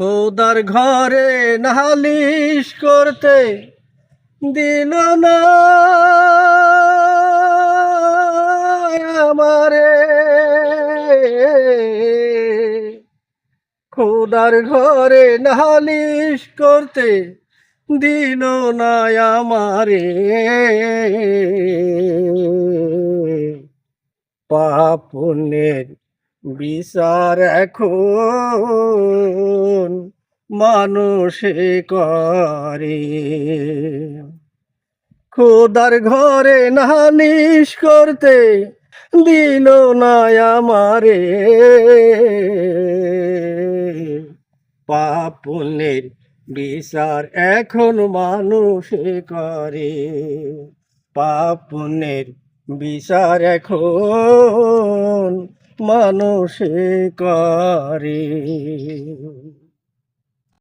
খোদার ঘরে নালিশ করতে দিল না। আমারে। খোদার ঘরে নালিশ করতে দিল না আমারে। পাপ পুণ্যের বিচার এখন মানুষে করে। খোদার ঘরে নালিশ করতে দিল না আমারে। পাপ পুণ্যের বিচার এখন মানুষে করে। পাপ পুণ্যের বিচার এখন মানুষে করে।